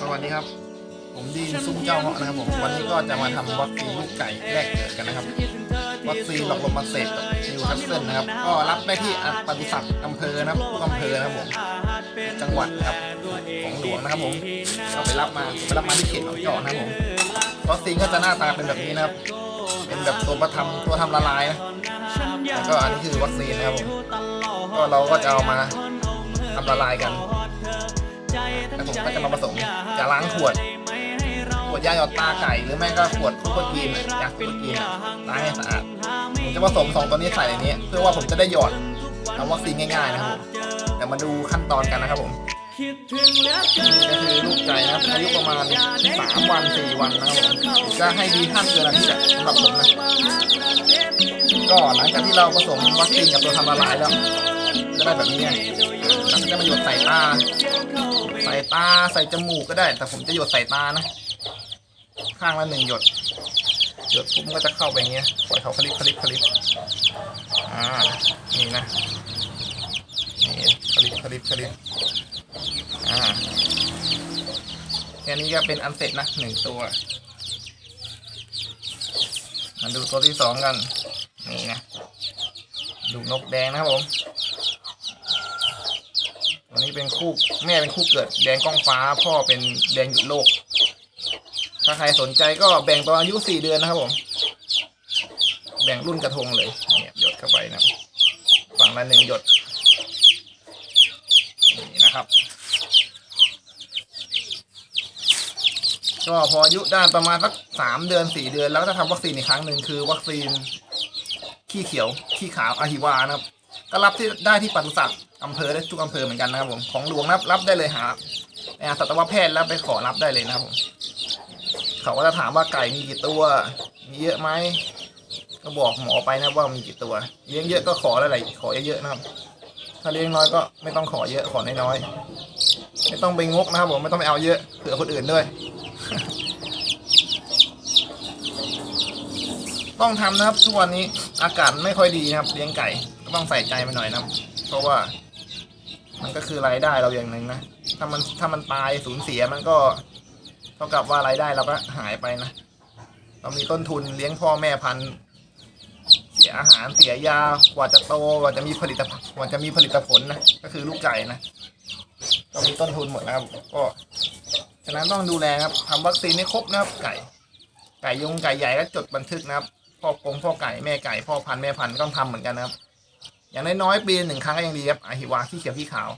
สวัสดีครับ ผมดีนซุ้มเจ้าเหาะนะครับผม วันนี้ก็จะมาทำวัคซีนลูกไก่แรกเกิดกันนะครับ วัคซีนหลอกลมมาเสพกับนิวคาสเซิลนะครับ ก็รับได้ที่ปศุสัตว์อำเภอนะครับทุกอำเภอนะครับผม จังหวัดนะครับ ของหลวงนะครับผมก็ไปรับมาไปรับมาที่เขตหนองจอกนะครับผม วัคซีนก็จะหน้าตาเป็นแบบนี้นะครับ เป็นแบบตัวประทำตัวทำละลายนะแล้วก็อันนี้คือวัคซีนนะครับผม ก็เราก็จะเอามาทำละลายกัน แล้วผมก็จะมาผสมจะล้างขวด ขวดยาหยอดตาไก่หรือไม่ก็ขวดซุปเปอร์กรีนอะจากซุปเปอร์กรีนอะล้างให้สะอาดผมจะผสมสองตัวนี้ใส่ในนี้เพื่อว่าผมจะได้หยอดทำวัคซีนง่ายๆนะครับผมเดี๋ยวมาดูขั้นตอนกันนะครับผมนี่ก็คือลูกไก่นะครับอายุประมาณ3วัน4วันนะครับผมจะให้ดีห้ามเกินอาทิตย์อะสำหรับผมนะก็หลังจากที่เราผสมวัคซีนกับตัวทำละลายแล้วจะได้แบบนี้ จะมาหยดใส่ตา ใส่ตาใส่จมูกก็ได้ แต่ผมจะหยดใส่ตานะ ข้างละหนึ่งหยด หยดปุ๊บมันก็จะเข้าไปเงี้ยปล่อยเขาคลิปคลิปคลิปอ่านี่นะนี่คลิปคลิปคลิปอ่าแค่นี้ก็เป็นอันเสร็จนะหนึ่งตัวมาดูตัวที่สองกัน นี่นะ ดูนกแดงนะครับผม ตัวนี้เป็นคู่แม่เป็นคู่เกิดแดงกล้องฟ้า พ่อเป็นแดงหยุดโลก ถ้าใครสนใจก็แบ่งตอนอายุสี่เดือนนะครับผม แบ่งรุ่นกระทงเลยเนี่ยหยดเข้าไปนะฝั่งละหนึ่งหยดนี่นะครับ ก็พออายุได้ประมาณสักสามเดือนสี่เดือน แล้วก็จะทำวัคซีนอีกครั้งหนึ่งคือวัคซีนขี้เขียวขี้ขาวอาฮิวานะครับก็รับที่ได้ที่ปศุสัตว์ อำเภอได้ทุกอำเภอเหมือนกันนะครับผมของหลวงรับรับได้เลยหาไปหาสัตวแพทย์แล้วไปขอรับได้เลยนะครับผมเขาก็จะถามว่าไก่มีกี่ตัวมีเยอะไหมก็บอกหมอไปนะว่ามีกี่ตัวเลี้ยงเยอะก็ขออะไรขอเยอะๆนะครับ ถ้าเลี้ยงน้อยก็ไม่ต้องขอเยอะขอน้อยๆไม่ต้องไปงกนะครับผมไม่ต้องไปเอาเยอะเผื่อคนอื่นด้วย ต้องทำนะครับทุกวันนี้อากาศไม่ค่อยดีนะครับ เลี้ยงไก่ก็ต้องใส่ใจมันหน่อยนะครับ เพราะว่า มันก็คือรายได้เราอย่างหนึ่งนะ ถ้ามันถ้ามันตายสูญเสียมันก็ เท่ากับว่ารายได้เราก็หายไปนะ เรามีต้นทุนเลี้ยงพ่อแม่พันธุ์เสียอาหารเสียยากว่าจะโตกว่าจะมีผลิตภัณฑ์กว่าจะมีผลิตผลนะ ก็คือลูกไก่นะเรามีต้นทุนหมดนะครับ ก็ฉะนั้นต้องดูแลครับทำวัคซีนให้ครบนะครับ ไก่ ไก่ยงไก่ใหญ่ก็จดบันทึกนะครับพ่อกงพ่อไก่แม่ไก่พ่อพันธุ์แม่พันธุ์ก็ต้องทำเหมือนกันนะครับ อย่างน้อยๆปีหนึ่งครั้งก็ยังดีครับอาฮิวาที่เขียวที่ขาว